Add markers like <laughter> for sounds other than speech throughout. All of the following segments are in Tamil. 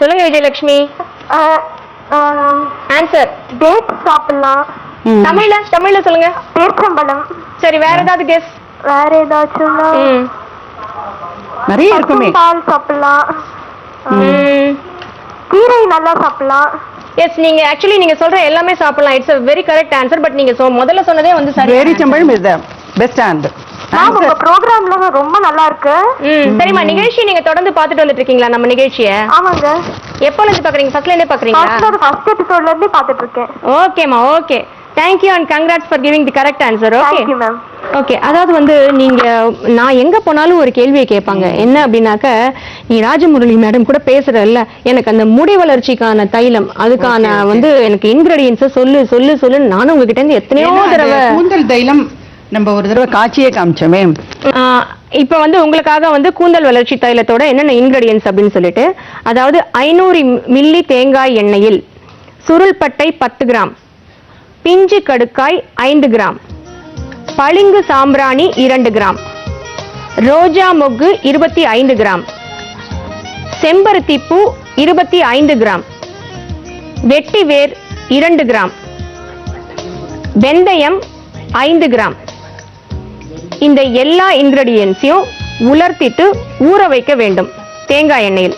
சொல்லுங்க விஜயலட்சுமி. ஆன்சர் டேட் சாப்பிடலாம். தமிழ்ல தமிழ்ல சொல்லுங்க. பேச்சம்பழம் சரி வேற ஏதாவது கெஸ் வேற ஏதாச்சும்னா ம். நிறைய இருக்குமே. பால் சாப்பிடலாம். ம். கீரை நல்லா சாப்பிடலாம். எஸ் நீங்க ஆக்சுவலி நீங்க சொல்ற எல்லாமே சாப்பிடலாம். It's a very correct answer but நீங்க சொ- முதல்ல சொன்னதே வந்து சரி பேரிச்சம்பழம் is the best answer ma'am உங்க ப்ரோக்ராம்ல ரொம்ப நல்லா இருக்கு சரிம்மா நிகழ்ச்சி நீங்க தொடர்ந்து பார்த்துட்டு வந்துட்டு இருக்கீங்களா நம்ம நிகழ்ச்சியை? ஆமாங்க. எப்போல இருந்து பாக்குறீங்க ஃபர்ஸ்ட்ல இருந்தே பாக்குறீங்களா ஃபர்ஸ்ட் ஃபர்ஸ்ட் எபிசோட்ல இருந்து பாத்துட்டு இருக்கேன் ஓகேம்மா okay thank you and congrats for giving the correct answer okay thank you ma'am okay அதாவது வந்து நீங்க நான் எங்க போனாலும் ஒரு கேள்வியை கேட்பாங்க. என்ன அப்படின்னாக்க நீ ராஜமுரளி மேடம் கூட பேசுறல்ல எனக்கு அந்த முடி வளர்ச்சிக்கான தைலம் அதுக்கான வந்து எனக்கு இன்கிரீடியன்ஸ் சொல்லு சொல்லு சொல்லு நானும் உங்ககிட்ட இருந்து எத்தனையோ தடவை கூந்தல் தைலம் நம்ம ஒரு தடவை காட்சியே காமிச்சோமே. இப்போ வந்து உங்களுக்காக வந்து கூந்தல் வளர்ச்சி தைலத்தோட என்னென்ன இன்கிரீடியன்ஸ் அப்படின்னு சொல்லிட்டு அதாவது ஐநூறு மில்லி தேங்காய் எண்ணெயில் சுருள்பட்டை பத்து கிராம் பிஞ்சு கடுக்காய் ஐந்து கிராம் பளிங்கு சாம்பிராணி இரண்டு கிராம் ரோஜா மொக்கு இருபத்தி ஐந்து கிராம் செம்பருத்தி பூ இருபத்தி ஐந்து கிராம் வெட்டி வேர் இரண்டு கிராம் வெந்தயம் ஐந்து கிராம் இந்த எல்லா இன்கிரீடியன்ஸையும் உலர்த்திட்டு ஊற வைக்க வேண்டும். தேங்காய் எண்ணெயில்.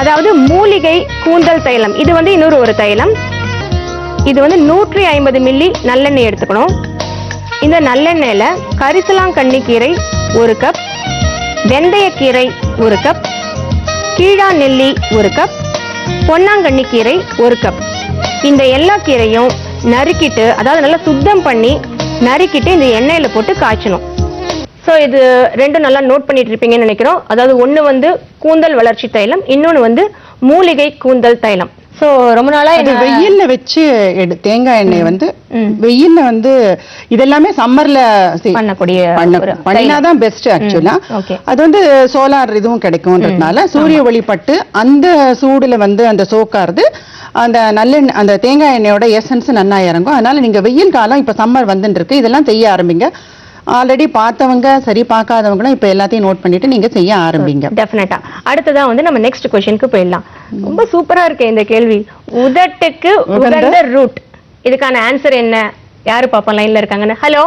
அதாவது மூலிகை கூந்தல் தைலம். இது வந்து இன்னொரு ஒரு தைலம். இது வந்து நூற்றி ஐம்பது மில்லி நல்லெண்ணெய் எடுத்துக்கணும். இந்த நல்லெண்ணெயில் கரிசலாங்கண்ணி கீரை ஒரு கப் வெந்தயக்கீரை ஒரு கப் கீழா நெல்லி ஒரு கப் பொன்னாங்கண்ணி கீரை ஒரு கப் இந்த எல்லா கீரையும் நறுக்கிட்டு அதாவது நல்லா சுத்தம் பண்ணி நறுக்கிட்டு இந்த எண்ணெயில் போட்டு காய்ச்சணும். ஸோ இது ரெண்டும் நல்லா நோட் பண்ணிட்டு இருப்பீங்கன்னு நினைக்கிறோம். அதாவது ஒன்று வந்து கூந்தல் வளர்ச்சி தைலம் இன்னொன்று வந்து மூலிகை கூந்தல் தைலம். ஸோ ரொம்ப நாளா அது என்ன வெயில்ல வச்சு எடு தேங்காய் எண்ணெய் வந்து. வெயில்ல வந்து இதெல்லாமே சம்மர்ல பண்ணக்கூடிய பண்ண ஒரு பண்ணினாதான் பெஸ்ட் ஆக்சுவலா okay. அது வந்து சோலார் இதுவும் கிடைக்கும்ன்றதுனால சூரிய ஒளிப்பட்டு அந்த சூடுல வந்து அந்த சோக்காருது. அந்த நல்லெண்ணெய் அந்த தேங்காய் எண்ணெயோட எசன்ஸ் நல்லா இறங்கும். அதனால நீங்க வெயில் காலம் இப்ப சம்மர் வந்துட்டு இருக்கு இதெல்லாம் செய்ய ஆரம்பிங்க. ஆல்ரெடி பார்த்தவங்க சரி பார்க்காதவங்களும் இப்ப எல்லாத்தையும் நோட் பண்ணிட்டு நீங்க செய்ய ஆரம்பிங்க. டெஃபினட்டா அடுத்ததா வந்து நம்ம நெக்ஸ்ட் கொஸ்டினுக்கு போயிடலாம். ரொம்ப சூப்பரா இருக்கு இந்த கேள்வி. உதட்டுக்கு உகந்த? ரூட் இதுக்கான ஆன்சர் என்ன? யாரு பாப்பா லைன்ல இருக்காங்கன்னு? ஹலோ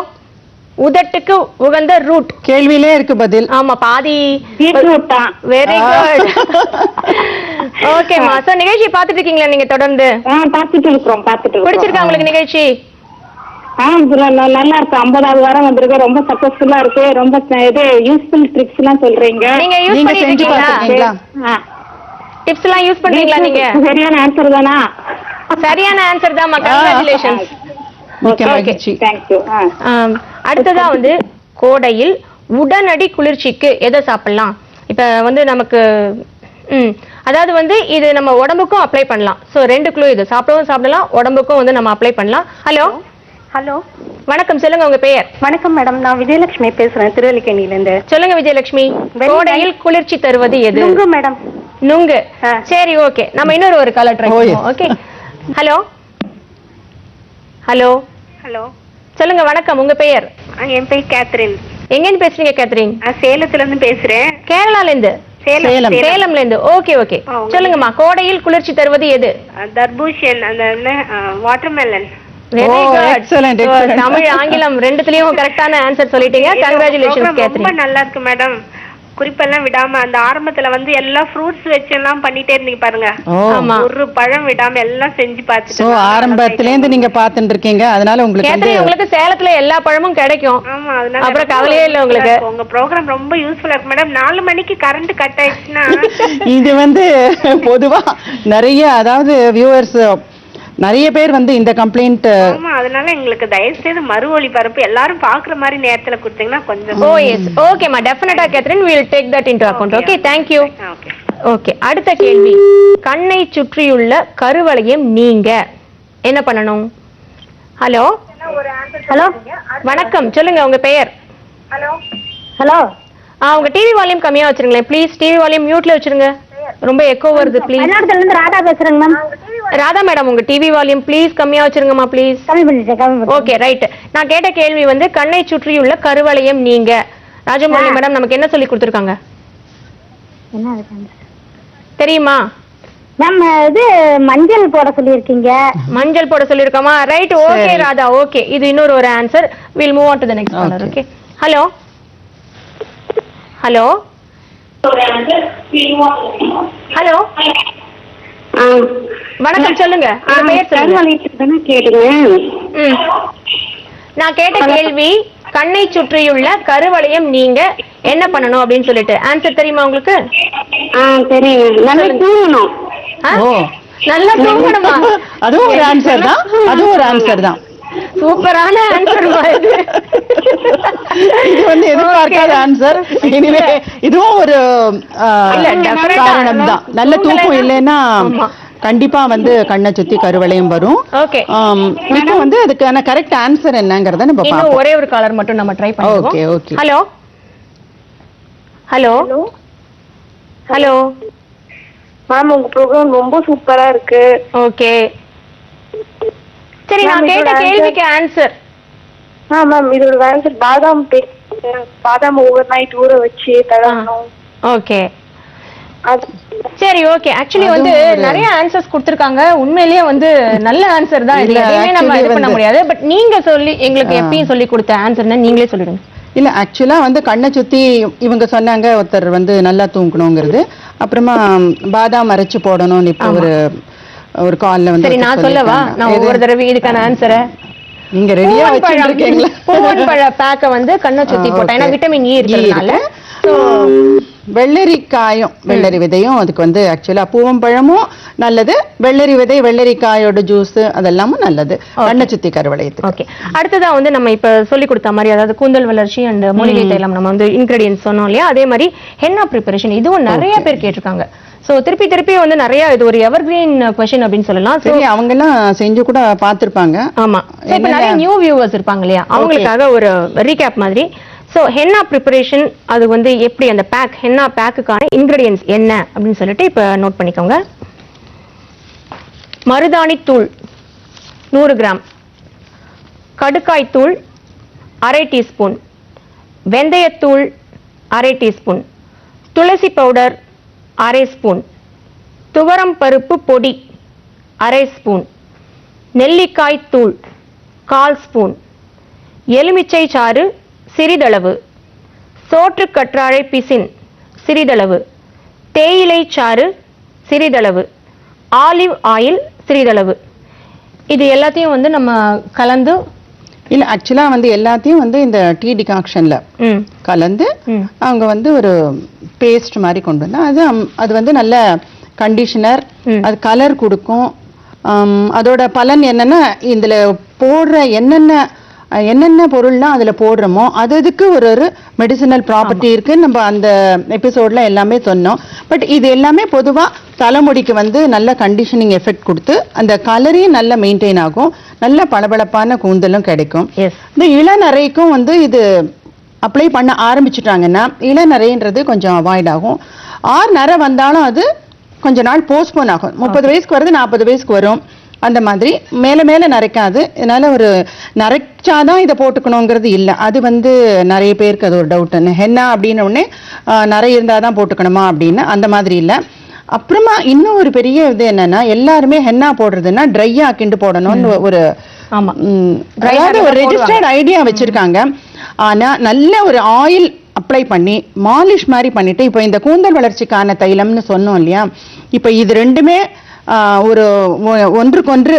உதட்டுக்கு உகந்த ரூட் கேள்வியிலே இருக்கு பதில். ஆமா பாதி. வெரி குட் ஓகேமா <laughs> சோ நிகழ்ச்சி பாத்துட்டு இருக்கீங்களா நீங்க தொடர்ந்து? பாத்துட்டு இருக்கிறோம் பாத்துட்டு பிடிச்சிருக்கா உங்களுக்கு நிகழ்ச்சி? ஆ நல்லா இருக்கு ஐம்பதாவது வாரம் வந்திருக்கு. ரொம்ப சக்சஸ்ஃபுல்லா இருக்கு. ரொம்ப இது யூஸ்ஃபுல் ட்ரிக்ஸ் எல்லாம் சொல்றீங்க. நீங்க யூஸ் பார்த்திருக்கீங்களா? டிப்ஸ் எல்லாம் யூஸ் பண்றீங்களா நீங்க? சரியான ஆன்சர் தானா? சரியான ஆன்சர் தான்மா கங்க்ராச்சுலேஷன்ஸ் அடுத்ததா வந்து கோடையில் உடனடி குளிர்ச்சிக்கு எதை சாப்பிடலாம்? இப்ப வந்து நமக்கு ம் அதாவது வந்து இது நம்ம உடம்புக்கும் அப்ளை பண்ணலாம். ஸோ ரெண்டு குழு இது. சாப்பிடவும் சாப்பிடலாம் உடம்புக்கும் வந்து நம்ம அப்ளை பண்ணலாம். Hello hello. வணக்கம் சொல்லுங்க உங்க பெயர். வணக்கம் மேடம் நான் விஜயலட்சுமி பேசுறேன் திருவல்லிக்கேணில இருந்து சொல்லுங்க விஜயலட்சுமி கோடையில் குளிர்ச்சி தருவது எது? நுங்கு மேடம். நுங்கு. சரி ஓகே. நம்ம இன்னொரு ஒரு caller try okay? Hello. Hello. Hello. சொல்லுங்க வணக்கம். உங்க பெயர்? என் பேர் கேத்ரின். எங்கேருந்து பேசுறீங்க கேத்ரின்? சேலத்துல இருந்து பேசுறேன். கேரளால இருந்து சேலம். சேலம். சேலம்ல இருந்து ஓகே. ஓகே சொல்லுங்கம்மா கோடையில் குளிர்ச்சி தருவது எது? தர்பூஷன் அந்த watermelon very Oh, good. Tamil ஆங்கிலம் ரெண்டுத்துலயும் கரெக்டான ஆன்சர் சொல்லிட்டீங்க. கங்க்ராச்சுலேஷன்ஸ் ரொம்ப கேத்ரின் நல்லா இருக்கு மேடம் குறிப்பெல்லாம் விடாம அந்த ஆரம்பத்துல வந்து எல்லா ஃப்ரூட்ஸ் வச்சு எல்லாம் பண்ணிட்டே இருந்தீங்க பாருங்க. ஒரு பழம் விடாம எல்லாம் செஞ்சு சோ பார்த்துட்டு ஆரம்பத்துல இருந்து நீங்க பாத்துட்டு இருக்கீங்க. அதனால உங்களுக்கு உங்களுக்கு சேலத்துல எல்லா பழமும் கிடைக்கும். ஆமா அதனால அப்புறம் ரொம்ப கவலையே இல்ல உங்களுக்கு. உங்க ப்ரோக்ராம் ரொம்ப யூஸ்ஃபுல்லா இருக்கு மேடம் நாலு மணிக்கு கரண்ட் கட் ஆயிடுச்சுன்னா. <laughs> இது வந்து பொதுவா நிறைய அதாவது வியூவர்ஸ் நிறைய பேர் வந்து இந்த கம்ப்ளைண்ட் ஆமா அதனால எங்களுக்கு தயவு செய்து மறு ஒளிபரப்பு எல்லாரும் பாக்குற மாதிரி நேரத்துல கொடுத்தீங்கன்னா கொஞ்சம் ஓ எஸ் ஓகேம்மா டெஃபினட்டா Catherine will take that into account okay thank you okay okay அடுத்த கேள்வி. கண்ணை சுற்றியுள்ள கருவளையம் நீங்க. என்ன பண்ணணும்? ஹலோ ஹலோ வணக்கம். சொல்லுங்க உங்க பெயர்? ஹலோ ஆ உங்க டிவி வால்யூம் கம்மியா வச்சிருங்களேன். ப்ளீஸ் டிவி வால்யூம் மியூட்ல வச்சிருங்க. ரொம்ப எக்கோ வருது ப்ளீஸ் ராதா பேசுறேங்க மேம் ராதா மேடம் உங்க டிவி வால்யூம் ப்ளீஸ் கம்மியா வச்சிருங்கம்மா ப்ளீஸ் கம்மி பண்ணிட்டேன் கம்மி ஓகே ரைட் நான் கேட்ட கேள்வி வந்து கண்ணை சுற்றியுள்ள கருவளையம் நீங்க. ராஜமௌலி மேடம் நமக்கு என்ன சொல்லி கொடுத்துருக்காங்க? தெரியுமா? மேம் இது மஞ்சள் போட சொல்லியிருக்கீங்க. மஞ்சள் போட சொல்லிருக்கோமா ரைட் ஓகே. ராதா ஓகே இது இன்னொரு ஒரு answer will move on to the next caller. Okay hello hello hello வணக்கம் சொல்லுங்க. ம். நான் கேட்ட கேள்வி கண்ணை சுற்றியுள்ள கருவளையம் நீங்க என்ன பண்ணணும் அப்படின்னு சொல்லிட்டு. ஆன்சர் தெரியுமா உங்களுக்கு? நல்லா தூங்கணுமா. அதுவும் ஒரு ஆன்சர் தான். அதுவும் ஒரு ஆன்சர் தான். சூப்பரான ஆன்சர் இது. வந்து எதிர்பார்க்காத ஆன்சர் இனிமே இதுவும் ஒரு. காரணம் தான் நல்ல தூக்கம் இல்லைன்னா. கண்டிப்பா வந்து கண்ணை சுத்தி கருவளையம் வரும். ஓகே இப்போ வந்து அதுக்கான கரெக்ட் ஆன்சர் என்னங்கறத நம்ம பார்ப்போம். ஒரே ஒரு காலர் மட்டும் நம்ம ட்ரை பண்ணுவோம் okay. Hello hello hello ma'am உங்க ப்ரோக்ராம் ரொம்ப சூப்பரா இருக்கு. ஓகே சரி நான் கேட்ட கேள்விக்கு ஆன்சர் ஆ மேம் இதோட ஆன்சர் பாதாம். பாதாம் ஓவர் நைட் ஊற வச்சு தரணும் ஓகே. சரி ஓகே. ஆக்சுவலி வந்து நிறைய ஆன்சர்ஸ் கொடுத்திருக்காங்க. உண்மையிலேயே வந்து நல்ல ஆன்சர் தான். இது இல்ல, எதையுமே நம்ம இது பண்ண முடியாது. பட் நீங்க சொல்லி எங்களுக்கு எப்பயும் சொல்லி கொடுத்த ஆன்சர்னா நீங்களே சொல்லிடுங்க. இல்ல ஆக்சுவலா வந்து கண்ணை சுத்தி இவங்க சொன்னாங்க ஒருத்தர் வந்து நல்லா தூங்கணுங்கிறது. அப்புறமா பாதாம் அரைச்சு போடணும்னு இப்போ ஒரு ஒரு கால்ல வந்து சரி நான் சொல்லவா. நான் ஒவ்வொரு? தடவை இதுக்கான ஆன்சரை நீங்க ரெடியா வச்சிருக்கீங்களா? பூவன் பழ பேக்க வந்து கண்ணை சுத்தி போட்டேன். ஏன்னா. விட்டமின் இ E இருக்கிறதுனால. இருக்கு. வெள்ளரிக்காயும் வெள்ளரி விதையும் அதுக்கு வந்து ஆக்சுவலா பூவம்பழமும் நல்லது. வெள்ளரி விதை வெள்ளரிக்காயோட ஜூஸ் அதெல்லாமும் நல்லது. கண்ணை சுத்தி கருவளையத்துக்கு. ஓகே அடுத்ததா வந்து நம்ம இப்ப சொல்லி கொடுத்த மாதிரி அதாவது கூந்தல் வளர்ச்சி அண்ட் மூலிகை தைலம் நம்ம வந்து இன்கிரீடியன்ஸ் சொன்னோம் இல்லையா? அதே மாதிரி ஹென்னா ப்ரிப்பரேஷன் இதுவும் நிறைய பேர் கேட்டிருக்காங்க. சோ திருப்பி திருப்பி வந்து நிறைய இது ஒரு எவர்கிரீன் கொஸ்டின் அப்படின்னு சொல்லலாம். சரி அவங்க எல்லாம் செஞ்சு கூட பார்த்திருப்பாங்க. ஆமா. இப்ப நிறைய நியூ வியூவர்ஸ் இருப்பாங்க இல்லையா? அவங்களுக்காக ஒரு ரீகேப் மாதிரி. சோ ஹென்னா ப்ரிப்பரேஷன் அது வந்து எப்படி அந்த பேக் ஹென்னா பேக்குக்கான இன்கிரீடியன்ஸ் என்ன அப்படின்னு சொல்லிட்டு இப்ப நோட் பண்ணிக்கோங்க. மருதாணி தூள் நூறு கிராம். கடுக்காய் தூள் அரை டீஸ்பூன். வெந்தயத்தூள் அரை டீஸ்பூன். துளசி பவுடர் அரை ஸ்பூன். துவரம் பருப்பு பொடி அரை ஸ்பூன். நெல்லிக்காய் தூள் கால் ஸ்பூன். எலுமிச்சை சாறு சிறிதளவு. சோற்று கற்றாழை பிசின் சிறிதளவு. தேயிலை சாறு சிறிதளவு. ஆலிவ் ஆயில் சிறிதளவு. இது எல்லாத்தையும் வந்து நம்ம கலந்து இல்ல ஆக்சுவலா வந்து எல்லாத்தையும் வந்து இந்த டீ டிகாக்ஷன்ல கலந்து. அவங்க வந்து ஒரு பேஸ்ட் மாதிரி கொண்டு வந்தா அது அது வந்து நல்ல கண்டிஷனர். அது கலர் கொடுக்கும் அதோட பலன் என்னன்னா இதுல போடுற என்னென்ன என்னென்ன பொருள்லாம் அதுல போடுறோமோ அது அதுக்கு ஒரு ஒரு மெடிசினல் ப்ராப்பர்ட்டி இருக்கு நம்ம அந்த எபிசோட்ல எல்லாமே சொன்னோம். பட் இது எல்லாமே பொதுவா தலைமுடிக்கு வந்து நல்ல கண்டிஷனிங் எஃபெக்ட் கொடுத்து அந்த கலரையும் நல்ல மெயின்டைன் ஆகும். நல்ல பளபளப்பான கூந்தலும் கிடைக்கும். இந்த இளநரைக்கும் வந்து இது அப்ளை பண்ண ஆரம்பிச்சுட்டாங்கன்னா இளநரைன்றது கொஞ்சம் அவாய்ட் ஆகும். ஆர் நரை வந்தாலும் அது கொஞ்ச நாள் போஸ்ட்போன் ஆகும். முப்பது வயசுக்கு வருது நாற்பது வயசுக்கு வரும். அந்த மாதிரி மேலே மேலே நரைக்காது. இதனால ஒரு நரைச்சாதான் இதை போட்டுக்கணுங்கிறது இல்லை. அது வந்து நிறைய பேருக்கு அது ஒரு டவுட் ஹென்னா அப்படின்னு உடனே நரை இருந்தால் தான் போட்டுக்கணுமா அப்படின்னு அந்த மாதிரி இல்லை. அப்புறமா இன்னும் ஒரு பெரிய இது என்னன்னா எல்லாருமே ஹென்னா போடுறதுன்னா ட்ரை ஆக்கிண்டு போடணும்னு ஒரு அதாவது ஒரு ரெஜிஸ்டர்ட் ஐடியா வச்சிருக்காங்க. ஆனா நல்ல ஒரு ஆயில் அப்ளை பண்ணி மாலிஷ் மாதிரி பண்ணிட்டு இப்போ இந்த கூந்தல் வளர்ச்சிக்கான தைலம்னு சொன்னோம் இல்லையா? இப்போ இது ரெண்டுமே ஒரு ஒன்றுக்கொன்று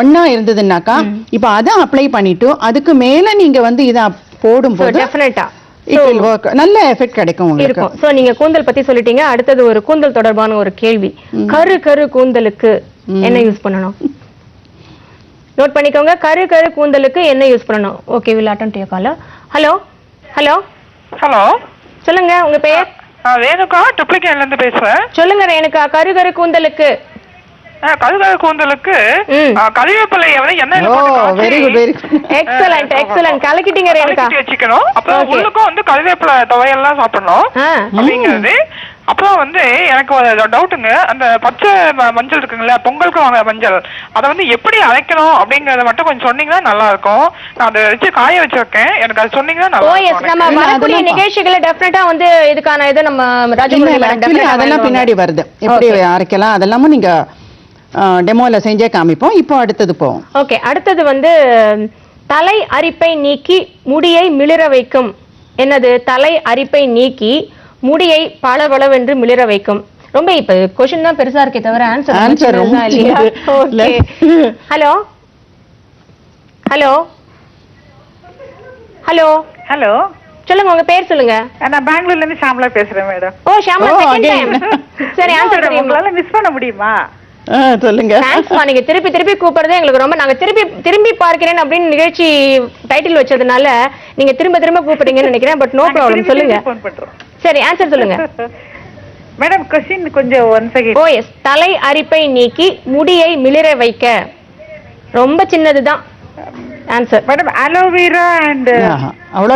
ஒண்ணா இருந்ததுன்னாக்கா இப்போ அதை அப்ளை பண்ணிட்டு அதுக்கு மேல நீங்க வந்து இதை போடும்போது டெஃபினட்டா it will work. நல்ல எஃபெக்ட் கிடைக்கும் இருக்கும். சோ நீங்க கூந்தல் பத்தி சொல்லிட்டீங்க. அடுத்தது ஒரு கூந்தல் தொடர்பான ஒரு கேள்வி. கரு கரு கூந்தலுக்கு என்ன யூஸ் பண்ணணும்? நோட் பண்ணிக்கோங்க. கரு கரு கூந்தலுக்கு என்ன யூஸ் பண்ணணும்? Okay will attend to call hello hello hello சொல்லுங்க. உங்க பெயர்? நான் ரேணுகா டுப்ளிகேன்ல இருந்து பேசுறேன். சொல்லுங்க ரேணுகா. கரு கரு கூந்தலுக்கு ஆ, கழுகார கூந்தலுக்கு காய்ச்சி very good very excellent excellent கலக்கிட்டீங்க Renuka கலக்கிட்டு வச்சுக்கணும். அப்புறம். உள்ளுக்கும் வந்து கறிவேப்பிலை துவையெல்லாம் சாப்பிடணும். அப்படிங்கிறது. அப்புறம் வந்து எனக்கு ஒரு டவுட்டுங்க. அந்த பச்சை மஞ்சள் இருக்குங்களா பொங்கலுக்கு வாங்க மஞ்சள். அதை வந்து எப்படி அரைக்கணும் அப்படிங்கறத மட்டும் கொஞ்சம் சொன்னீங்கன்னா நல்லா இருக்கும் நான் அதை வச்சு காய வச்சிருக்கேன். எனக்கு அது சொன்னீங்கன்னா ஓ நல்லா எஸ் இருக்கும் நம்ம வரக்கூடிய நிகழ்ச்சிகளை டெஃபினட்டா வந்து இதுக்கான இது நம்ம ஆ அதெல்லாம். பின்னாடி வருது. எப்படி அரைக்கலாம் அதெல்லாமும் நீங்க டெமோல செஞ்சே காமிப்போம். இப்போ அடுத்தது போவோம். ஓகே அடுத்தது வந்து தலை அரிப்பை நீக்கி முடியை மிளிர வைக்கும். என்னது? தலை அரிப்பை நீக்கி முடியை பளபளவென்று மிளிர வைக்கும். ரொம்ப இப்ப கொஸ்டின் தான் பெருசா இருக்கே தவிர ஆன்சர் Answer ரொம்ப இல்லையா. Okay. Hello hello hello hello சொல்லுங்க உங்க பேர் சொல்லுங்க. நான் பெங்களூர்ல இருந்து ஷாம்லா பேசுறேன் மேடம். ஓ ஷாமா ஓ, செகண்ட். டைம் சரி ஆன்சர் தெரியுமா? உங்களால மிஸ் பண்ண முடியுமா? சொல்லுங்க. தேங்க்ஸ்மா நீங்க திருப்பி திருப்பி கூப்பிடுறது எங்களுக்கு ரொம்ப நாங்க திருப்பி திரும்பி பார்க்கிறேன் அப்படின்னு நிகழ்ச்சி டைட்டில் வச்சதுனால நீங்க திரும்ப திரும்ப கூப்பிடுறீங்கன்னு நினைக்கிறேன். பட் நோ ப்ராப்ளம் சொல்லுங்க. சரி ஆன்சர் சொல்லுங்க. <laughs> மேடம் கொஸ்டின் கொஞ்சம் ஒன் ஓ செகண்ட் எஸ் தலை அரிப்பை நீக்கி முடியை மிளிர வைக்க. ரொம்ப சின்னதுதான். Answer madam aloe vera and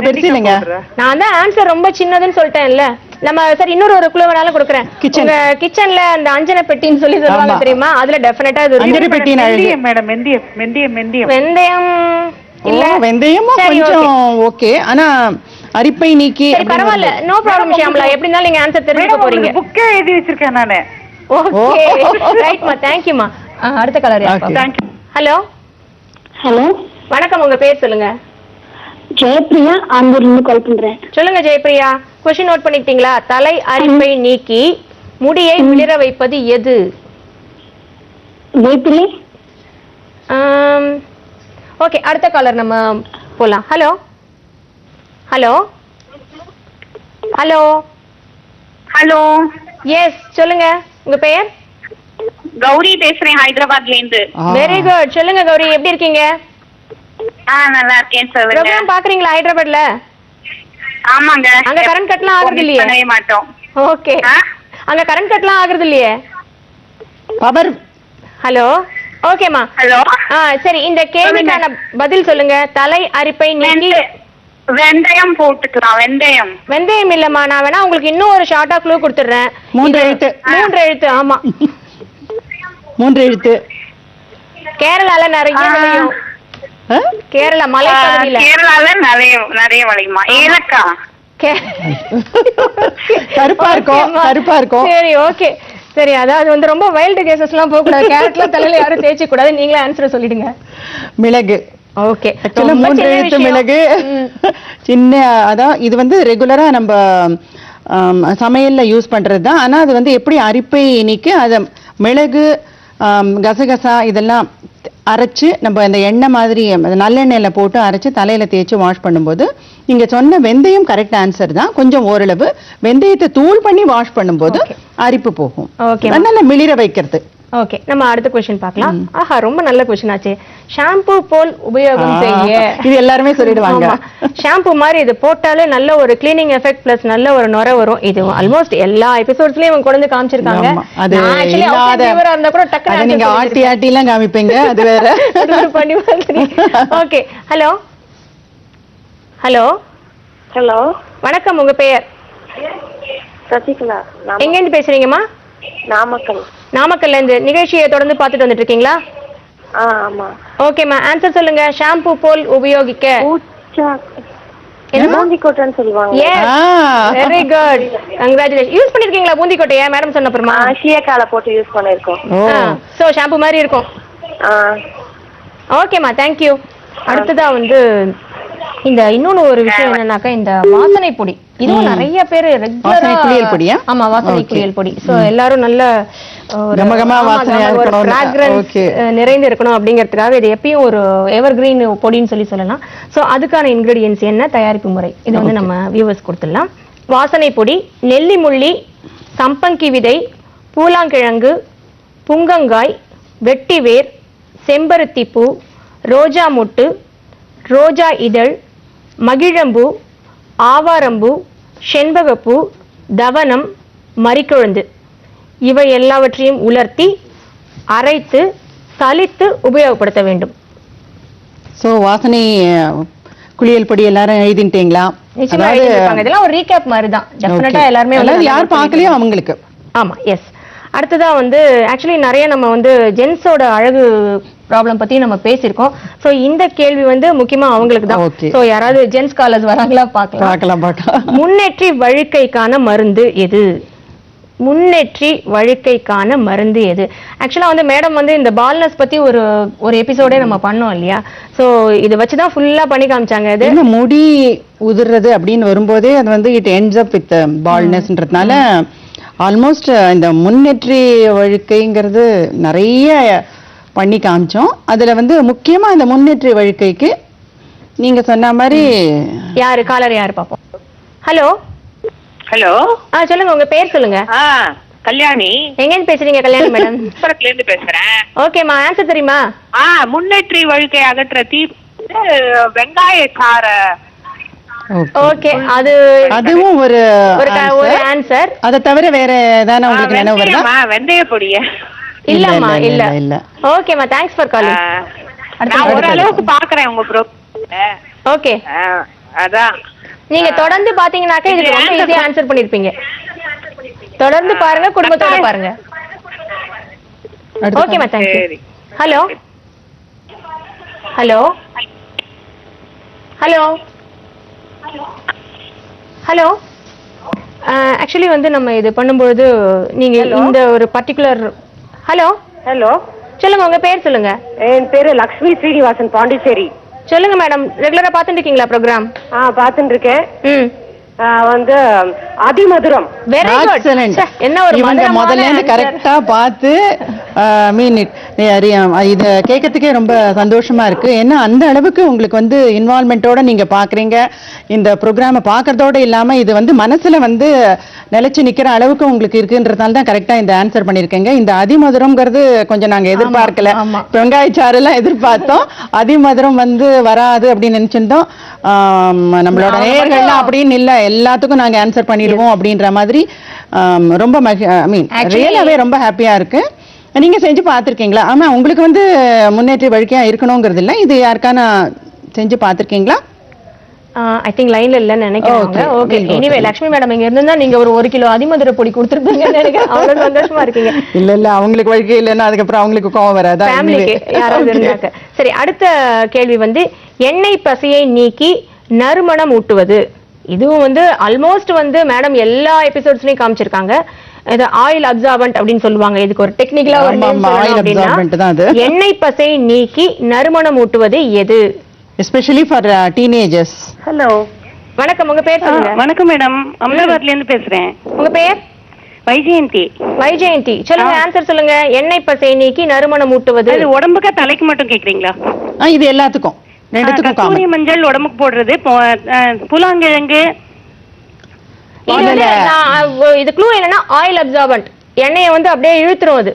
பெருசு இல்லைங்க. நான் தான் ஆன்சர் ரொம்ப சின்னதுன்னு சொல்லிட்டேன்ல. நம்ம சரி இன்னொரு ஒரு குழு வேணாலும் கொடுக்குறேன். கிச்சன்ல அந்த அஞ்சன பெட்டின்னு சொல்லி சொல்லுவாங்க. தெரியுமா? அதுல டெஃபினட்டா இது அஞ்சரை இருக்கு. பெட்டின்னு எழுதி மெந்தியம் மேடம் மெந்தியம் மெந்தியம் மெந்தியம் வெந்தயம் இல்ல. வெந்தயமும் கொஞ்சம் ஓகே. ஆனா அரிப்பை நீக்கி பரவாயில்ல. No problem Shyamla. எப்படி இருந்தாலும் நீங்க ஆன்சர் தெரிஞ்சுக்க போறீங்க. புக்கே எழுதி வச்சிருக்கேன் நானு. ஓகே ரைட்மா தேங்க்யூமா அடுத்த கலர். Thank you hello hello. வணக்கம் உங்க பேர் சொல்லுங்க. ஜெயப்பிரியா ஆம்பூர்ல இருந்து கால் பண்றேன். சொல்லுங்க ஜெயப்பிரியா. Question note பண்ணிக்கிட்டீங்களா? தலை அரிப்பை நீக்கி முடியை மிளிர வைப்பது எது? வேப்பிலை ஓகே அடுத்த காலர் நம்ம போலாம். Hello. Hello. Hello. Hello. Yes சொல்லுங்க. உங்க பெயர்? கௌரி பேசுறேன் ஹைதராபாத்ல இருந்து. வெரி குட் சொல்லுங்க கௌரி எப்படி இருக்கீங்க? ஆ நல்லா இருக்கேன் சொல்லுங்க ப்ரோக்ராம் பாக்குறீங்களா ஹைதராபாத்ல? ஆமாங்க. அங்க cut எல்லாம் ஆகுறது இல்லையே? பண்ணவே மாட்டோம். ஓகே? அங்க கரண்ட் கட்லாம் ஆகுறது இல்லையே? பவர் ஹலோ ஓகேமா ஹலோ ஆ சரி இந்த கேள்விக்கான பதில் சொல்லுங்க. தலை அரிப்பை நீக்கி வெந்த- வெந்தயம் போட்டுக்கலாம் வெந்தயம். வெந்தயம் இல்லம்மா. நான் வேணா உங்களுக்கு இன்னும் ஒரு ஷார்ட்டா க்ளூ கொடுத்துடுறேன். மூன்று எழுத்து. மூன்று எழுத்து ஆமா. <laughs> மூன்று எழுத்து. கேரளால நிறைய. விளையும்? கேரளா மலைப்பகுதியில. கேரளால நிறைய நிறைய விளையுமா. ஏலக்காய் கருப்பா இருக்கும். கருப்பா இருக்கும் சரி ஓகே. சரி அதாவது வந்து ரொம்ப வைல்டு கேசஸ் எல்லாம் போக கூடாது கேரட்ல தலையில யாரும் தேய்ச்சி கூடாது நீங்களே ஆன்சர் சொல்லிடுங்க. மிளகு. ஓகே. ஆக்சுவலா மூன்று எழுத்து மிளகு. சின்ன அதான் இது வந்து ரெகுலரா நம்ம சமையல்ல யூஸ் பண்றது தான் ஆனா அது வந்து எப்படி அரிப்பை நீக்கி அதை மிளகு கசகசா இதெல்லாம் அரைச்சு நம்ம அந்த எண்ணெய் மாதிரி அந்த நல்லெண்ணெயில போட்டு அரைச்சு தலையில தேய்ச்சி வாஷ் பண்ணும்போது நீங்க சொன்ன வெந்தயம் கரெக்ட் ஆன்சர் தான். கொஞ்சம் ஓரளவு வெந்தயத்தை தூள் பண்ணி வாஷ் பண்ணும்போது அரிப்பு போகும். அதனால மிளிர வைக்கிறது. ஓகே நம்ம அடுத்த கொஸ்டின் பார்க்கலாம். ஆஹா ரொம்ப நல்ல கொஸ்டின் ஆச்சு. ஷாம்பு போல் உபயோகம் செய்ய. இது எல்லாருமே சொல்லிடுவாங்க. ஷாம்பு மாதிரி இது போட்டாலே நல்ல ஒரு கிளீனிங் எஃபெக்ட் பிளஸ் நல்ல ஒரு நுர வரும். இது ஆல்மோஸ்ட் எல்லா எபிசோட்ஸ்லயும் இவங்க கொண்டு வந்து காமிச்சிருக்காங்க. அது இருந்தா கூட டக்குனு அதை நீங்க ஆட்டி. ஆட்டி எல்லாம் காமிப்பீங்க அது வேற. பண்ணி ஓகே ஹலோ ஹலோ ஹலோ வணக்கம் உங்க பெயர்? சசிகலா எங்க இருந்து பேசுறீங்கம்மா? நாமக்கல். நாமக்கல்ல இருந்து நிகழ்ச்சியை தொடர்ந்து பார்த்துட்டு வந்துட்டு இருக்கீங்களா ஓகேம்மா ஆன்சர் சொல்லுங்க. ஷாம்பு போல் உபயோகிக்க. பூச்சா என்னம்மா? பூந்தி கொட்டைன்னு சொல்லுவாங்க. வெரி குட் கங்க்ராச்சுலேஷன் யூஸ் பண்ணிருக்கீங்களா பூந்தி கொட்டையை மேடம் சொன்ன அப்புறமா? சீயக்கால போட்டு யூஸ் பண்ணிருக்கோம். சோ ஷாம்பு மாதிரி இருக்கும். ஓகேம்மா தேங்க்யூ அடுத்ததா வந்து இந்த இன்னொன்னு ஒரு விஷயம் என்னன்னாக்கா இந்த வாசனை பொடி. இதுவும் நிறைய பேர் வாசனை குளியல் பொடியா? ஆமா வாசனை. குளியல் பொடி. சோ எல்லாரும் நல்ல நிறைந்து இருக்கணும் அப்படிங்கிறதுக்காக இது எப்பயும் ஒரு எவர் கிரீன் பொடின்னு சொல்லி சொல்லலாம். சோ அதுக்கான இன்கிரீடியன்ஸ் என்ன? தயாரிப்பு முறை. இது வந்து நம்ம வியூவர்ஸ் கொடுத்துடலாம். வாசனை பொடி நெல்லி முள்ளி சம்பங்கி விதை பூலாங்கிழங்கு புங்கங்காய் வெட்டிவேர் செம்பருத்தி பூ ரோஜா மொட்டு ரோஜா இதழ் மகிழம்பூ ஆவாரம்பூ செண்பகப்பூ தவனம் மறிக்குழுந்து. இவை எல்லாவற்றையும் உலர்த்தி அரைத்து சலித்து உபயோகப்படுத்த வேண்டும். சோ வாசனை குளியல் பொடி எல்லாரும் எழுதிட்டீங்களா? இதெல்லாம் ஒரு ரீகேப் மாதிரி தான் டெஃபினட்டா Okay. எல்லாருமே யார் பார்க்கலையோ. அவங்களுக்கு. ஆமா எஸ் அடுத்ததா வந்து ஆக்சுவலி நிறைய நம்ம வந்து ஜென்ஸோட அழகு ப்ராப்ளம் பத்தி நம்ம பேசியிருக்கோம். சோ இந்த கேள்வி வந்து முக்கியமா அவங்களுக்கு தான். சோ யாராவது ஜென்ஸ் காலர்ஸ் வராங்களா பார்க்கலாம். பார்க்கலாம் பார்க்கலாம். முன்னேற்றி வழுக்கைக்கான மருந்து எது? முன்னேற்றி வழுக்கைக்கான மருந்து எது? ஆக்சுவலா வந்து மேடம் வந்து இந்த பால்னஸ் பத்தி ஒரு ஒரு எபிசோடே நம்ம பண்ணோம் இல்லையா? சோ இதை வச்சு தான் ஃபுல்லா பண்ணி காமிச்சாங்க இது. முடி உதிர்றது அப்படின்னு வரும்போதே அது வந்து இட் ends up வித் பால்னஸ்ன்றதுனால ஆல்மோஸ்ட் இந்த முன்னேற்றி வழுக்கைங்கிறது நிறைய பண்ணி காமிச்சோம். அதுல வந்து முக்கியமா இந்த முன்னேற்றி வழுக்கைக்கு நீங்க சொன்ன மாதிரி யாரு? காலர் யாரு பாப்போம்? ஹலோ? ஹலோ? ஆ சொல்லுங்க உங்க பேர் சொல்லுங்க. ஆ கல்யாணி. எங்கேருந்து பேசுறீங்க கல்யாணி மேடம்? <laughs> இருந்து பேசுறேன். ஓகேம்மா ஆன்சர் தெரியுமா? ஆ முன்னேற்றி வழுக்கை அகற்ற தீ வெங்காய சார. ஓகே அது அதுவும் ஒரு ஒரு. ஆன்சர் அதை தவிர வேற ஏதான உங்களுக்கு நினைவு வருதா? வெந்தய பொடிய இல்லம்மா இல்ல, இல்ல. ஓகேம்மா தேங்க்ஸ் ஃபார் காலிங் நான் ஓரளவுக்கு பாக்குறேன் உங்க ப்ரோ ஓகே அதான். நீங்க தொடர்ந்து பாத்தீங்கன்னாக்க இதுக்கு ரொம்ப இது ஈஸியா ஆன்சர் பண்ணிருப்பீங்க. தொடர்ந்து பாருங்க குடும்பத்தோட பாருங்க. ஓகேம்மா thank you. Hello hello hello hello actually வந்து நம்ம இது பண்ணும்பொழுது நீங்க இந்த ஒரு பர்டிகுலர் ஹலோ? ஹலோ? சொல்லுங்க உங்க பேர் சொல்லுங்க. என் பேரு லக்ஷ்மி ஸ்ரீனிவாசன் பாண்டிச்சேரி. சொல்லுங்க மேடம். ரெகுலரா பாத்துட்டு இருக்கீங்களா ப்ரோக்ராம் ஆ பார்த்துட்டு இருக்கேன். ம். வந்து அதிமதுரம் வெரி குட் Excellent. என்ன ஒரு இவங்க முதல்ல இருந்து. கரெக்டா பார்த்து மீன் இத கேட்கறதுக்கே ரொம்ப சந்தோஷமா இருக்கு. ஏன்னா அந்த அளவுக்கு உங்களுக்கு வந்து இன்வால்மெண்ட்டோட நீங்க பாக்குறீங்க இந்த ப்ரோக்ராம பாக்குறதோட இல்லாம இது வந்து மனசுல வந்து நிலைச்சு நிக்கிற அளவுக்கு உங்களுக்கு இருக்குன்றதால தான் கரெக்டா இந்த ஆன்சர் பண்ணிருக்கீங்க இந்த அதிமதுரம்ங்கிறது கொஞ்சம் நாங்க எதிர்பார்க்கல. வெங்காயச்சாறு எல்லாம் எதிர்பார்த்தோம். அதிமதுரம் வந்து வராது அப்படின்னு நினைச்சிருந்தோம். நம்மளோட நேயர்கள்லாம் அப்படின்னு இல்ல. எல்லாத்துக்கும் நாங்க ஆன்சர் பண்ணிடுவோம் அப்படின்ற மாதிரி ரொம்ப ஐ மீன் ரியலாவே ரொம்ப ஹாப்பியா இருக்கு. நீங்க செஞ்சு பார்த்திருக்கீங்களா? ஆமா உங்களுக்கு வந்து முன்னேற்ற வழிக்கையா இருக்கணுங்கிறது இல்ல. இது யாருக்கான செஞ்சு பார்த்திருக்கீங்களா? ஐ திங்க் லைன்ல இல்லன்னு நினைக்கிறேன். ஓகே எனிவே லட்சுமி மேடம் இங்க இருந்தா நீங்க ஒரு ஒரு கிலோ அதிமதுரை பொடி கொடுத்துருப்பீங்கன்னு நினைக்கிறேன். அவ்வளவு சந்தோஷமா இருக்கீங்க. இல்ல இல்ல அவங்களுக்கு வழிக்கை இல்லைன்னா அதுக்கப்புறம் அவங்களுக்கு கோவம் வராதா. ஃபேமிலிக்கு. யாராவது. இருந்தாக்க. சரி அடுத்த கேள்வி வந்து எண்ணெய் பசையை நீக்கி நறுமணம் ஊட்டுவது. இதுவும் வந்து ஆல்மோஸ்ட் வந்து மேடம் எல்லா எபிசோட்ஸ்லயும் காமிச்சிருக்காங்க. இது ஆயில் அப்சார்பன்ட் அப்படின்னு சொல்லுவாங்க. இதுக்கு ஒரு டெக்னிக்கலா ஒரு எண்ணெய் பசை நீக்கி நறுமணம் ஊட்டுவது எது? எஸ்பெஷலி ஃபார் டீனேஜர்ஸ் ஹலோ வணக்கம் உங்க பேர் சொல்லுங்க. வணக்கம் மேடம் அமதாபாத்ல இருந்து பேசுறேன். உங்க பேர்? வைஜெயந்தி. வைஜெயந்தி. சொல்லுங்க ஆன்சர் சொல்லுங்க. எண்ணெய் பசை நீக்கி நறுமணம் ஊட்டுவது. அது உடம்புக்கா தலைக்கு மட்டும் கேக்குறீங்களா? இது எல்லாத்துக்கும். ரெண்டுத்துக்கும் கஸ்தூரி காமன் மஞ்சள் உடம்புக்கு போடுறது. புலாங்கிழங்கு. இது க்ளூ என்னன்னா ஆயில் அப்சார்பன்ட் எண்ணெயை வந்து அப்படியே இழுத்துரும் அது.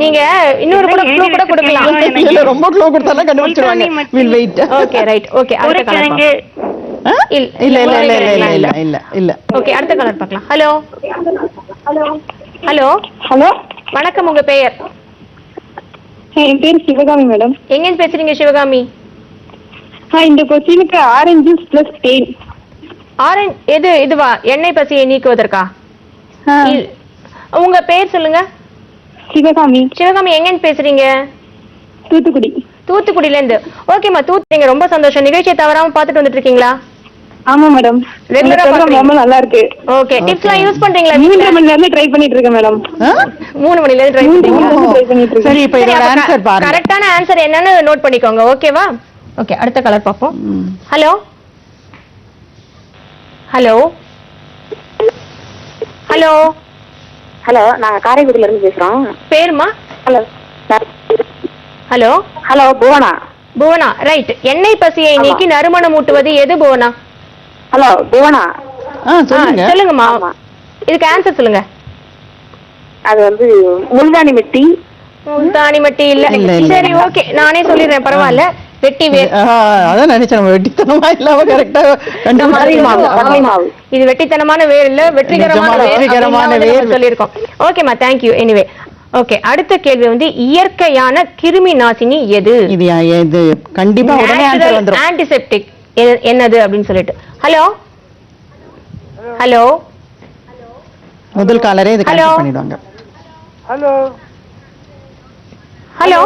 நீங்க இன்னொரு கூட க்ளூ கூட கொடுக்கலாம். இல்ல ரொம்ப க்ளூ கொடுத்தாலும் கண்டுபிடிச்சிடுவாங்க will wait okay right okay அடுத்த கலர் இல்ல இல்ல இல்ல இல்ல இல்ல இல்ல இல்ல. ஓகே அடுத்த கலர் பார்க்கலாம். ஹலோ ஹலோ ஹலோ வணக்கம் உங்க பெயர்? என் பேர் சிவகாமி மேடம். எங்க இருந்து பேசுறீங்க சிவகாமி? இந்த கொஸ்டினுக்கு ஆரஞ்சு ஜூஸ் பிளஸ் தேன் ஆரஞ்சு எது இதுவா? எண்ணெய் பசியை நீக்குவதற்கா? உங்க பெயர் சொல்லுங்க. சிவகாமி. சிவகாமி எங்கேருந்து பேசுறீங்க? தூத்துக்குடி. தூத்துக்குடியில இருந்து ஓகேம்மா தூத்துக்குடிங்க ரொம்ப சந்தோஷம். நிகழ்ச்சியை தவறாம பார்த்துட்டு வந்துட்டு இருக்கீங்களா ஆமா மேடம். பாக்குறீங்க? நல்லா இருக்கு. ஓகே டிப்ஸ்லாம் யூஸ் பண்றீங்களா மூன்றரை மணில இருந்து ட்ரை பண்ணிட்டு இருக்கேன் மேடம். மூணு மணில இருந்து ட்ரை பண்றீங்களா? ட்ரை பண்ணிட்டு இருக்கேன். சரி இப்ப இதோட ஆன்சர் பாருங்க. ஆன்சர் என்னன்னு நோட் பண்ணிக்கோங்க ஓகேவா ஓகே அடுத்த கலர் பார்ப்போம். ஹலோ ஹலோ ஹலோ ஹலோ நாங்க காரைக்குடியில இருந்து பேசுறோம். பேருமா? Hello. Hello? Hello Bhuvana? Bhuvana right எண்ணெய் பசியை நீக்கி நறுமணம் ஊட்டுவது எது புவனா? ஹலோ புவனா? சொல்லுங்கம்மா. ஆமா. இதுக்கு ஆன்சர் சொல்லுங்க. அது வந்து முல்தானி மிட்டி. முல்தானி மட்டி இல்ல. சரி. ஓகே நானே சொல்லிடுறேன் பரவாயில்ல. வெட்டி அதான் நினைச்சேன் நம்ம வெட்டித்தனமா இல்லாம கரெக்டா மாவு, கடலை மாவு. இது வெட்டித்தனமான வேர் இல்ல வெற்றிகரமான வேர் வெற்றிகரமான சொல்லியிருக்கோம். ஓகேம்மா தேங்க்யூ எனிவே ஓகே அடுத்த கேள்வி வந்து இயற்கையான கிருமி நாசினி எது? இது கண்டிப்பா உடனே ஆன்சர் வந்துரும். ஆன்டிசெப்டிக் என்னது அப்படின்னு சொல்லிட்டு. ஹலோ ஹலோ முதல் காலரே இது. கன்ஃபார்ம் பண்ணிடுவாங்க. ஹலோ ஹலோ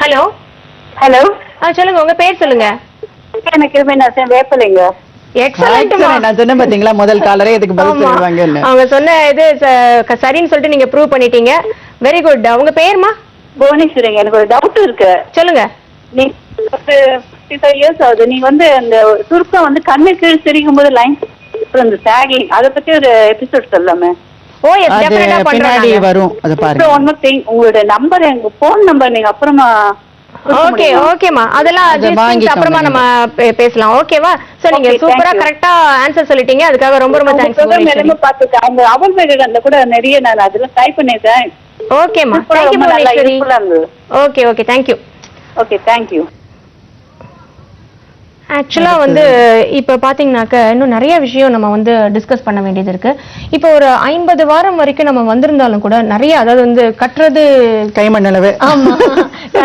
ஹலோ ஹலோ ஆ சொல்லுங்க உங்க பேர் சொல்லுங்க. எனக்கு நான் வேப்பலைங்க. நான் சொன்னேன் பாத்தீங்களா முதல் காலரே இதுக்கு பதில் அவங்க சொன்ன இது சரின்னு சொல்லிட்டு நீங்க ப்ரூவ் பண்ணிட்டீங்க. வெரி குட் உங்க பேருமா? புவனேஸ்வரிங்க எனக்கு ஒரு டவுட் இருக்கு. சொல்லுங்க. நீ இயர்ஸ் ஆகுது. நீ வந்து அந்த சுருக்கம் வந்து கண்ணு கீழ் சிரிக்கும் போது லைன் அப்புறம் இந்த சாகிங் அதை பத்தி ஒரு எபிசோட் சொல்லாமே ஓ எஸ் டெஃபினட்டா பின்னாடி வரும். அதை பாருங்க. ஒன் மோர் திங் உங்களோட நம்பர் எங்க ஃபோன் நம்பர் நீங்க அப்புறமா ஓகே? ஓகேமா அதெல்லாம் அதை these things வாங்கிக்கோங்க அப்புறமா நம்ம பே- பேசலாம். ஓகேவா சோ நீங்க Okay, சூப்பரா you. கரெக்டா ஆன்சர் சொல்லிட்டீங்க. அதுக்காக ரொம்ப ரொம்ப உங்க தேங்க்ஸ் program எல்லாமே பார்த்துருக்கேன் அந்த அவல் மேகன் கூட நிறைய நான் அதெல்லாம் டைப் பண்ணிருக்கேன் ஓகேமா thank you Bhuvaneswari okay okay thank you okay thank you ஆக்சுவலா வந்து இப்ப பாத்தீங்கன்னாக்க இன்னும் நிறைய விஷயம் நம்ம வந்து டிஸ்கஸ் பண்ண வேண்டியது இருக்கு. இப்போ ஒரு ஐம்பது வாரம் வரைக்கும் நம்ம வந்திருந்தாலும் கூட நிறைய அதாவது வந்து கட்டுறது கைமண்ணளவு ஆமா.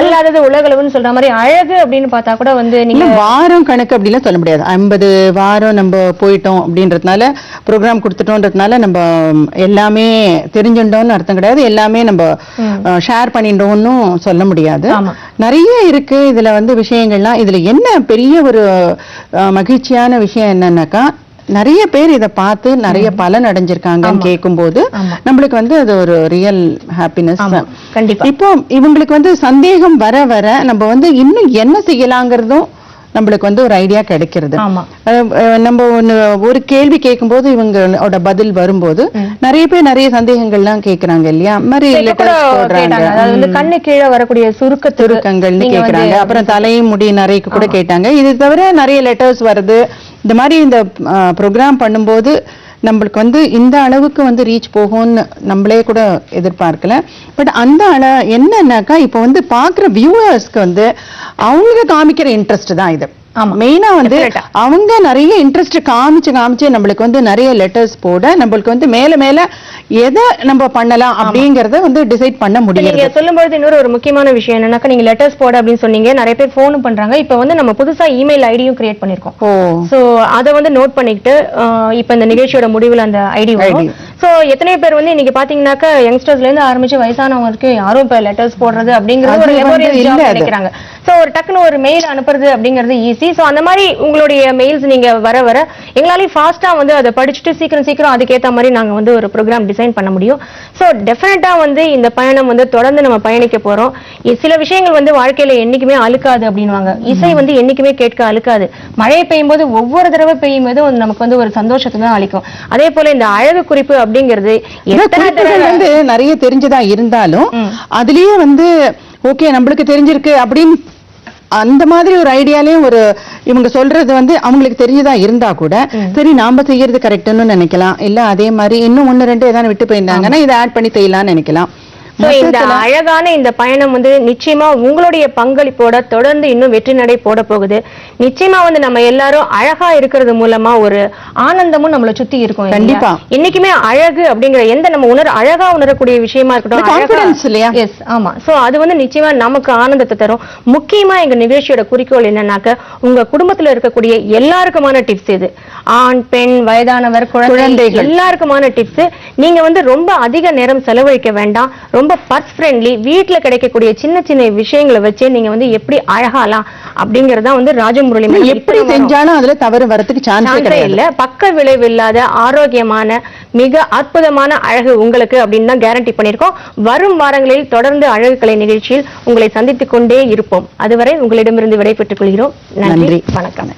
கல்லாதது உலகளவுன்னு சொல்ற மாதிரி அழகு அப்படின்னு பார்த்தா கூட வந்து நீங்க வாரம் கணக்கு அப்படிலாம் சொல்ல முடியாது. ஐம்பது வாரம் நம்ம போயிட்டோம் அப்படின்றதுனால ப்ரோக்ராம் கொடுத்துட்டோன்றதுனால நம்ம எல்லாமே தெரிஞ்சுட்டோம்னு அர்த்தம் கிடையாது. எல்லாமே நம்ம ஷேர் பண்ணிட்டோம்னு சொல்ல முடியாது. நிறைய இருக்கு. இதுல வந்து விஷயங்கள்லாம் இதுல என்ன பெரிய ஒரு மகிழ்ச்சியான விஷயம் என்னன்னாக்கா நிறைய பேர் இத பார்த்து நிறைய பலன் அடைஞ்சிருக்காங்கன்னு கேட்கும்போது. நம்மளுக்கு வந்து அது ஒரு ரியல் ஹாப்பினஸ் கண்டிப்பா. இப்போ இவங்களுக்கு வந்து சந்தேகம் வர வர நம்ம வந்து இன்னும் என்ன செய்யலாங்கிறதும் நம்மளுக்கு வந்து ஒரு ஐடியா கிடைக்கிறது. நம்ம ஒண்ணு ஒரு கேள்வி கேட்கும்போது இவங்களோட பதில் வரும்போது நிறைய பேர் நிறைய சந்தேகங்கள்லாம் கேக்குறாங்க இல்லையா? மாதிரி கண்ணு கீழே வரக்கூடிய சுருக்கத்துக்கு சுருக்கங்கள்னு கேக்குறாங்க அப்புறம் தலை முடி நரைக்கு கூட கேட்டாங்க. இது தவிர நிறைய லெட்டர்ஸ் வருது. இந்த மாதிரி இந்த ப்ரோக்ராம் பண்ணும்போது நம்மளுக்கு வந்து இந்த அளவுக்கு வந்து ரீச் போகும்னு நம்மளே கூட எதிர்பார்க்கல. பட் அந்த அள என்னன்னாக்கா இப்போ வந்து பார்க்குற வியூவர்ஸ்க்கு வந்து அவங்க காமிக்கிற இன்ட்ரெஸ்ட் தான் இது. மெயினா வந்து. அவங்க நிறைய இன்ட்ரெஸ்ட் காமிச்சு காமிச்சு நம்மளுக்கு வந்து நிறைய லெட்டர்ஸ் போட நம்மளுக்கு வந்து மேல மேல எதை நம்ம பண்ணலாம் அப்படிங்கறத வந்து டிசைட் பண்ண முடியாது நீங்க சொல்லும்போது இன்னொரு ஒரு முக்கியமான விஷயம் என்னன்னாக்கா நீங்க லெட்டர்ஸ் போட அப்படின்னு சொன்னீங்க. நிறைய பேர் ஃபோனும் பண்றாங்க. இப்ப வந்து நம்ம புதுசா இமெயில் ஐடியும் கிரியேட் பண்ணிருக்கோம். சோ அத வந்து நோட் பண்ணிக்கிட்டு ஆஹ் இப்ப இந்த நிகழ்ச்சியோட முடிவுல அந்த ஐடி வரும். சோ எத்தனை பேர் வந்து இன்னைக்கு பாத்தீங்கன்னாக்கா யங்ஸ்டர்ஸ்ல இருந்து ஆரம்பிச்சு வயசானவங்க வரைக்கும் யாரும் இப்ப லெட்டர்ஸ் போடுறது அப்படிங்கிறது ஒரு அது. நினைக்கிறாங்க. சோ ஒரு டக்குன்னு ஒரு மெயில் அனுப்புறது அப்படிங்கிறது ஈஸி சோ அந்த மாதிரி உங்களுடைய மெயில்ஸ் நீங்க வர வர எங்களாலையும் ஃபாஸ்டா வந்து அதை படிச்சுட்டு சீக்கிரம் சீக்கிரம் அதுக்கேத்த மாதிரி நாங்க வந்து ஒரு ப்ரோக்ராம் டிசைன் பண்ண முடியும். சோ டெஃபினட்டா வந்து இந்த பயணம் வந்து தொடர்ந்து நம்ம பயணிக்க போறோம். இ- சில விஷயங்கள் வந்து வாழ்க்கையில என்னைக்குமே அழுக்காது அப்படின்னுவாங்க. இசை வந்து என்னைக்குமே கேட்க அழுக்காது. மழை பெய்யும் போது ஒவ்வொரு தடவை பெய்யும் போது நமக்கு வந்து ஒரு சந்தோஷத்தை தான் அளிக்கும். அதே போல இந்த அழகு குறிப்பு அப்படிங்கிறது வந்து நிறைய தெரிஞ்சதா இருந்தாலும் அதுலயே வந்து ஓகே நம்மளுக்கு தெரிஞ்சிருக்கு அப்படின்னு அந்த மாதிரி ஒரு ஐடியாலயும் ஒரு இவங்க சொல்றது வந்து அவங்களுக்கு தெரிஞ்சதா இருந்தா கூட சரி நாம செய்யறது கரெக்ட்னு நினைக்கலாம். இல்ல அதே மாதிரி இன்னும் ஒண்ணு ரெண்டு ஏதாவது விட்டு போயிருந்தாங்கன்னா இதை ஆட் பண்ணி செய்யலாம்னு நினைக்கலாம். இந்த அழகான இந்த பயணம் வந்து நிச்சயமா உங்களுடைய பங்களிப்போட தொடர்ந்து இன்னும் வெற்றி நடை போட போகுது நிச்சயமா வந்து நம்ம எல்லாரும் அழகா இருக்கிறது மூலமா ஒரு ஆனந்தமும் நம்மளை சுத்தி இருக்கும்? கண்டிப்பா. என்னைக்குமே அழகு அப்படிங்கிற எந்த நம்ம உணர் அழகா உணரக்கூடிய விஷயமா இருக்கட்டும்? எஸ் ஆமா சோ அது வந்து நிச்சயமா நமக்கு ஆனந்தத்தை தரும் முக்கியமா எங்க நிகழ்ச்சியோட குறிக்கோள் என்னன்னாக்க உங்க குடும்பத்துல இருக்கக்கூடிய எல்லாருக்குமான டிப்ஸ் இது ஆண் பெண் வயதானவர் குழந்தை குழந்தைகள். எல்லாருக்குமான டிப்ஸ் நீங்க வந்து ரொம்ப அதிக நேரம் செலவழிக்க வேண்டாம் ரொம்ப பர்ஸ் ஃப்ரெண்ட்லி வீட்ல கிடைக்கக்கூடிய சின்ன சின்ன விஷயங்களை வச்சே நீங்க வந்து எப்படி அழகாலாம் அப்படிங்கறத வந்து ராஜமுரளி எப்படி செஞ்சாலும் அதுல தவறு வரதுக்கு சான்ஸே இல்ல. பக்க விளைவு இல்லாத ஆரோக்கியமான மிக அற்புதமான அழகு உங்களுக்கு அப்படின்னு தான் கேரண்டி பண்ணியிருக்கோம். வரும் வாரங்களில் தொடர்ந்து அழகு கலை நிகழ்ச்சியில் உங்களை சந்தித்துக் கொண்டே இருப்போம். அதுவரை உங்களிடமிருந்து விடைபெற்றுக் கொள்கிறோம். நன்றி. வணக்கம்.